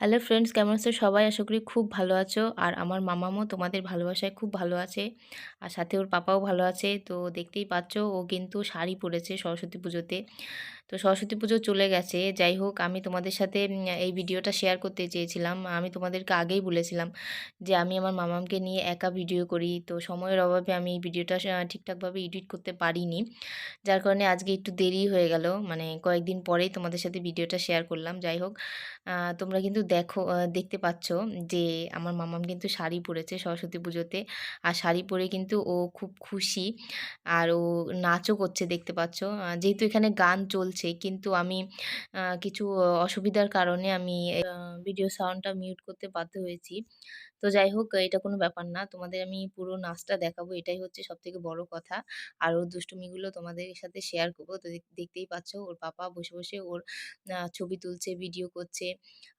Hello friends কেমন আছো সবাই? আশা করি খুব ভালো আছো। আর আমার মামামও তোমাদের ভালোবাসায় খুব ভালো আছে। আর সাথে ওর পাপাও ভালো আছে। তো দেখতেই পাচ্ছ, ও কিন্তু শাড়ি পরেছে সরস্বতী পুজোতে। তো সরস্বতী পুজো চলে গেছে। যাই হোক, আমি তোমাদের সাথে এই ভিডিওটা শেয়ার করতে চেয়েছিলাম। আমি তোমাদেরকে আগেই বলেছিলাম যে, আমি আমার মামামকে নিয়ে একা ভিডিও করি। তো সময়ের অভাবে আমি ভিডিওটা ঠিকঠাকভাবে এডিট করতে পারিনি। যার কারণে আজকে একটু দেরি হয়ে গেল। মানে কয়েকদিন পরেই তোমাদের সাথে ভিডিওটা শেয়ার করলাম। যাই হোক তোমরা কিন্তু দেখো দেখতে পাচ্ছ যে, আমার মামাম কিন্তু শাড়ি পরেছে সরস্বতী পুজোতে। আর শাড়ি পরে কিন্তু ও খুব খুশি। আর ও নাচও করছে দেখতে পাচ্ছ। যেহেতু এখানে গান চলছে কিন্তু আমি কিছু অসুবিধার কারণে আমি ভিডিও সাউন্ডটা মিউট করতে বাধ্য হয়েছি। তো যাই হোক এটা কোনো ব্যাপার না। তোমাদের আমি পুরো নাচটা দেখাবো, এটাই হচ্ছে সব থেকে বড় কথা। আর ওর দুষ্টুমিগুলো তোমাদের সাথে শেয়ার করব। তো দেখতেই পাচ্ছ, ওর পাপা বসে বসে ওর ছবি তুলছে ভিডিও করছে।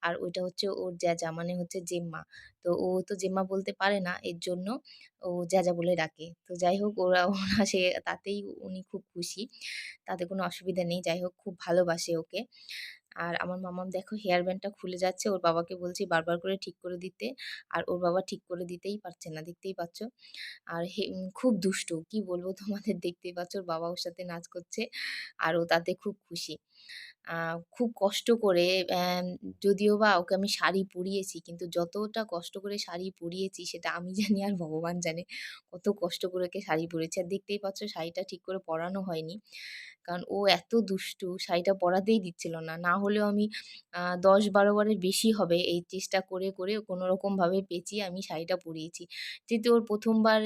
আর ওইটা হচ্ছে ওর জ্যাজা মানে হচ্ছে জেম্মা। তো ও তো জেম্মা বলতে পারে না, এর জন্য ও জ্যাজা বলে ডাকে। তো যাই হোক, ওরা ওরা সে, তাতেই উনি খুব খুশি। তাতে কোনো অসুবিধা নেই। যাই হোক, খুব ভালোবাসে ওকে। আর আমার মামাম দেখো হেয়ার ব্যান্ডটা খুলে যাচ্ছে। ওর বাবাকে বলছি বারবার করে ঠিক করে দিতে। আর ওর বাবা ঠিক করে দিতেই পারছে না, দেখতেই পাচ্ছ? আর খুব দুষ্টু, কি বলব তোমাদের? দেখতেই পাচ্ছ, ওর বাবা ওর সাথে নাচ করছে আর ও তাতে খুব খুশি। খুব কষ্ট করে যদিও বা ওকে আমি শাড়ি পরিয়েছি, কিন্তু যতটা কষ্ট করে শাড়ি পরিয়েছি, সেটা আমি জানি আর ভগবান জানে, কত কষ্ট করে ওকে শাড়ি পরেছি আর দেখতেই পাচ্ছ, শাড়িটা ঠিক করে পরানো হয়নি। কারণ ও এত দুষ্টু, শাড়িটা পরাতেই দিচ্ছিল না। না হলেও আমি দশ বারো বারের বেশি হবে এই চেষ্টা করে করে কোনো রকমভাবে পেঁচিয়ে আমি শাড়িটা পরিয়েছি। যেহেতু ওর প্রথমবার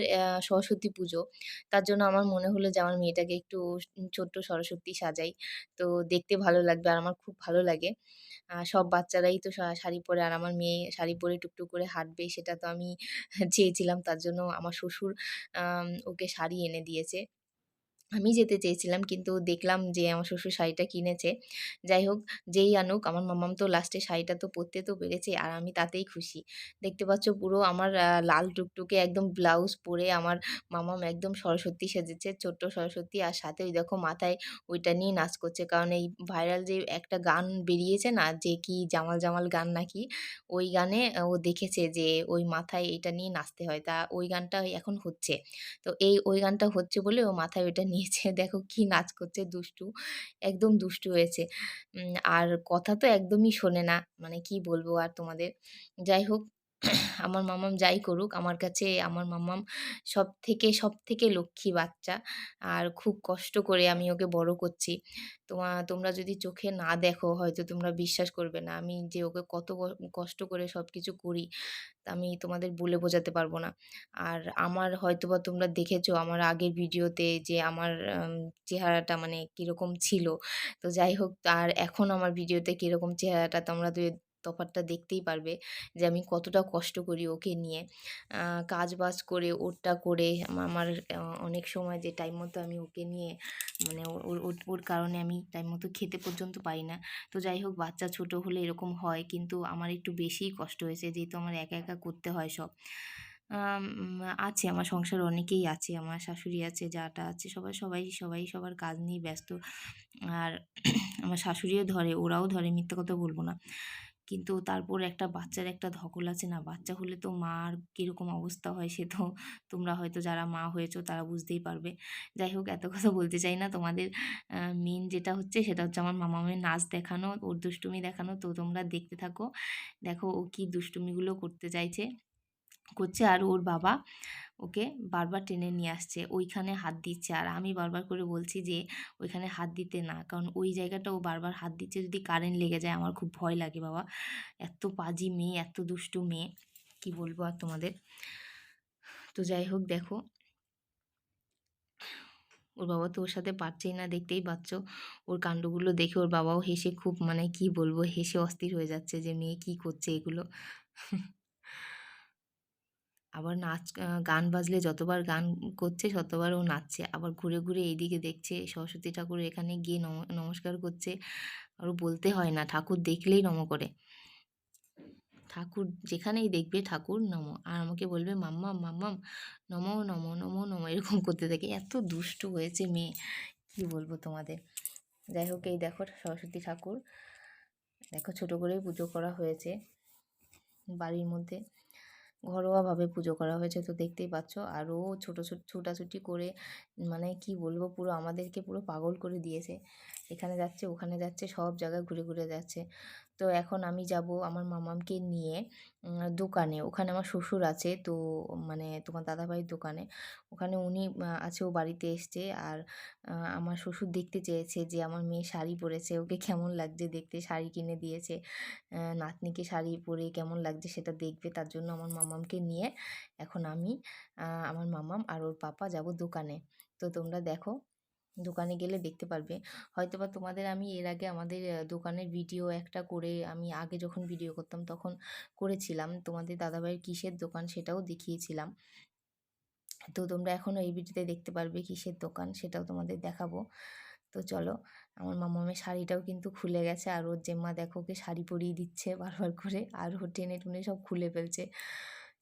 সরস্বতী পুজো, তার জন্য আমার মনে হলো যে আমার মেয়েটাকে একটু ছোট্ট সরস্বতী সাজাই। তো দেখতে ভালো লাগবে আর আমার খুব ভালো লাগে। সব বাচ্চারাই তো শাড়ি পরে আর আমার মেয়ে শাড়ি পরে টুকটুক করে হাঁটবে, সেটা তো আমি চেয়েছিলাম। তার জন্য আমার শ্বশুর ওকে শাড়ি এনে দিয়েছে। আমি যেতে চেয়েছিলাম কিন্তু দেখলাম যে আমার শ্বশুর শাড়িটা কিনেছে। যাই হোক, যেই আনুক, আমার মামাম তো লাস্টে শাড়িটা তো পরতে তো পেরেছে আর আমি তাতেই খুশি। দেখতে পাচ্ছ পুরো আমার লাল টুকটুকে একদম ব্লাউজ পরে আমার মামাম একদম সরস্বতী সেজেছে, ছোট্ট সরস্বতী। আর সাথে ওই দেখো মাথায় ওইটা নিয়ে নাচ করছে। কারণ এই ভাইরাল যে একটা গান বেরিয়েছে না, যে কি জামাল জামাল গান নাকি, ওই গানে ও দেখেছে যে ওই মাথায় এটা নিয়ে নাচতে হয়। তা ওই গানটা এখন হচ্ছে। তো এই ওই গানটা হচ্ছে বলে ও মাথায় ওইটা নিয়ে নিয়েছে। দেখো কি নাচ করছে দুষ্টু, একদম দুষ্টু হয়েছে। আর কথা তো একদমই শোনে না। মানে কি বলব আর তোমাদের? যাই হোক আমার মামাম যাই করুক, আমার কাছে আমার মামাম সব থেকে সব থেকে লক্ষ্মী বাচ্চা। আর খুব কষ্ট করে আমি ওকে বড় করছি। তোমা, তোমরা যদি চোখে না দেখো, হয়তো তোমরা বিশ্বাস করবে না। আমি যে ওকে কত কষ্ট করে সব কিছু করি, তা আমি তোমাদের বলে বোঝাতে পারব না। আর আমার হয়তো বা তোমরা দেখেছ, আমার আগের ভিডিওতে যে আমার চেহারাটা মানে কীরকম ছিল। তো যাই হোক, আর এখন আমার ভিডিওতে কীরকম চেহারাটা, তোমরা তফাৎটা দেখতেই পারবে যে আমি কতটা কষ্ট করি ওকে নিয়ে। কাজ বাজ করে, ওরটা করে আমার অনেক সময় যে টাইম মতো আমি ওকে নিয়ে মানে ওর ওর কারণে আমি টাইম মতো খেতে পর্যন্ত পাই না। তো যাই হোক, বাচ্চা ছোট হলে এরকম হয়, কিন্তু আমার একটু বেশিই কষ্ট হয়েছে, যেহেতু আমার একা একা করতে হয় সব। আছে, আমার সংসারে অনেকেই আছে, আমার শাশুড়ি আছে, যাটা আছে, সবাই সবাই সবাই সবার কাজ নিয়ে ব্যস্ত। আর আমার শাশুড়িও ধরে, ওরাও ধরে, মিথ্যা কথা বলব না। কিন্তু তারপর একটা বাচ্চার একটা ধকল আছে না? বাচ্চা হলে তো মার কীরকম অবস্থা হয় সে তো তোমরা হয়তো যারা মা হয়েছো তারা বুঝতেই পারবে। যাই হোক, এত কথা বলতে চাই না। তোমাদের মেন যেটা হচ্ছে সেটা হচ্ছে আমার মামামের নাচ দেখানো, ওর দুষ্টুমি দেখানো। তো তোমরা দেখতে থাকো। দেখো ও কী দুষ্টুমিগুলো করতে চাইছে, করছে। আর ওর বাবা ওকে বারবার টেনে নিয়ে আসছে, ওইখানে হাত দিচ্ছে। আর আমি বারবার করে বলছি যে, ওইখানে হাত দিতে না। কারণ ওই জায়গাটা ও বারবার হাত দিচ্ছে, যদি কারেন্ট লেগে যায় আমার খুব ভয় লাগে বাবা। এত পাজি মেয়ে, এত দুষ্টু মেয়ে, কি বলব আর তোমাদের? তো যাই হোক, দেখো। ওর বাবা তো ওর সাথে পারছেই না, দেখতেই পাচ্ছ। ওর কাণ্ডগুলো দেখে ওর বাবাও হেসে খুব মানে কি বলব, হেসে অস্থির হয়ে যাচ্ছে যে, মেয়ে কি করছে এগুলো? আবার নাচ গান বাজলে যতবার গান করছে ততবার ও নাচছে। আবার ঘুরে ঘুরে এইদিকে দেখছে, সরস্বতী ঠাকুর এখানে গিয়ে নমস্কার করছে। আরও বলতে হয় না, ঠাকুর দেখলেই নম করে। ঠাকুর যেখানেই দেখবে ঠাকুর নম। আর আমাকে বলবে মাম্মাম মাম্মাম নম নম নম নম এরকম করতে থাকে। এত দুষ্টু হয়েছে মেয়ে, কি বলব তোমাদের? যাই হোক, এই দেখো সরস্বতী ঠাকুর। দেখো ছোট করেই পুজো করা হয়েছে বাড়ির মধ্যে। ঘরোয়াভাবে পুজো করা হয়েছে। তো দেখতেই পাচ্ছ আরও ছোটো ছোটো, ছুটাছুটি করে মানে কি বলব পুরো আমাদেরকে পুরো পাগল করে দিয়েছে। এখানে যাচ্ছে, ওখানে যাচ্ছে, সব জায়গায় ঘুরে ঘুরে যাচ্ছে। তো এখন আমি যাব আমার মামামকে নিয়ে দোকানে। ওখানে আমার শ্বশুর আছে, তো মানে তোমার দাদাভাইয়ের দোকানে। ওখানে উনি আছে, ও বাড়িতে এসছে। আর আমার শ্বশুর দেখতে চেয়েছে যে আমার মেয়ে শাড়ি পরেছে। ওকে কেমন লাগছে দেখতে? শাড়ি কিনে দিয়েছে। নাতনিকে শাড়ি পরে কেমন লাগছে সেটা দেখবে। তার জন্য আমার মামামকে নিয়ে এখন আমি আমার মামাম আর ওর পাপা যাব দোকানে। তো তোমরা দেখো দোকানে গেলে দেখতে পারবে। হয়তো বা তোমাদের আমি এর আগে আমাদের দোকানের ভিডিও একটা করে আমি আগে যখন ভিডিও করতাম তখন করেছিলাম। তোমাদের দাদাভাইয়ের কিসের দোকান সেটাও দেখিয়েছিলাম। তো তোমরা এখনও এই ভিডিওতে দেখতে পারবে কিসের দোকান সেটাও তোমাদের দেখাবো। তো চলো, আমার মামামের শাড়িটাও কিন্তু খুলে গেছে আর ওর জেম্মা দেখো ওকে শাড়ি পরিয়ে দিচ্ছে বারবার করে আর ও টেনে টুনে সব খুলে ফেলছে।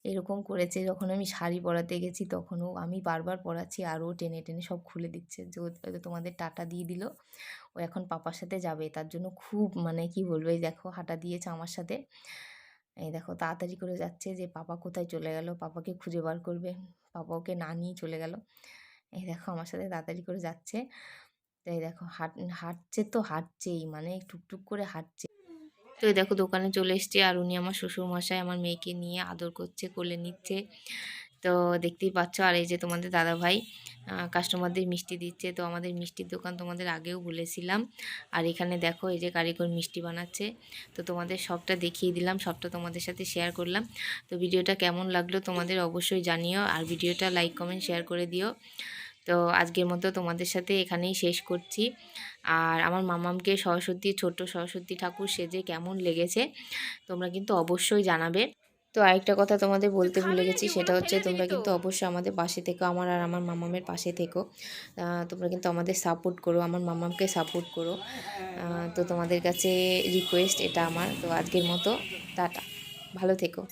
এরকম করেছে, যখন আমি শাড়ি পরাতে গেছি তখনও আমি বারবার পরাচ্ছি আর ও টেনে টেনে সব খুলে দিচ্ছে। যে তোমাদের টাটা দিয়ে দিল, ও এখন পাপার সাথে যাবে, তার জন্য খুব মানে কি বলব, এই দেখো হাঁটা দিয়েছে আমার সাথে। এই দেখো তাড়াতাড়ি করে যাচ্ছে যে পাপা কোথায় চলে গেল, পাপাকে খুঁজে বার করবে, পাপা ওকে না নিয়ে চলে গেল। এই দেখো আমার সাথে তাড়াতাড়ি করে যাচ্ছে। এই দেখো হাঁট, হাঁটছে তো হাঁটছেই মানে টুকটুক করে হাঁটছে। তো দেখো দোকানে চলে এসছে আর উনি আমার শ্বশুর মশাই আমার মেয়েকে নিয়ে আদর করছে, কোলে নিচ্ছে। তো দেখতেই পাচ্ছ আর এই যে তোমাদের দাদা ভাই কাস্টমারদের মিষ্টি দিচ্ছে। তো আমাদের মিষ্টির দোকান তোমাদের আগেও বলেছিলাম। আর এখানে দেখো এই যে কারিগর মিষ্টি বানাচ্ছে। তো তোমাদের সবটা দেখিয়ে দিলাম, সবটা তোমাদের সাথে শেয়ার করলাম। তো ভিডিওটা কেমন লাগল তোমাদের অবশ্যই জানিও। আর ভিডিওটা লাইক কমেন্ট শেয়ার করে দিও। তো আজকের মতো তোমাদের সাথে এখানেই শেষ করছি। আর আমার মামামকে সরস্বতী ছোট্ট সরস্বতী ঠাকুর সেজে কেমন লেগেছে তোমরা কিন্তু অবশ্যই জানাবে। তো আরেকটা কথা তোমাদের বলতে ভুলে গেছি সেটা হচ্ছে তোমরা কিন্তু অবশ্যই আমাদের পাশে থেকো আমার আর আমার মামামের পাশে থেকো। তোমরা কিন্তু আমাদের সাপোর্ট করো আমার মামামকে সাপোর্ট করো। তো তোমাদের কাছে রিকোয়েস্ট এটা আমার। তো আজকের মতো টাটা। ভালো থেকো।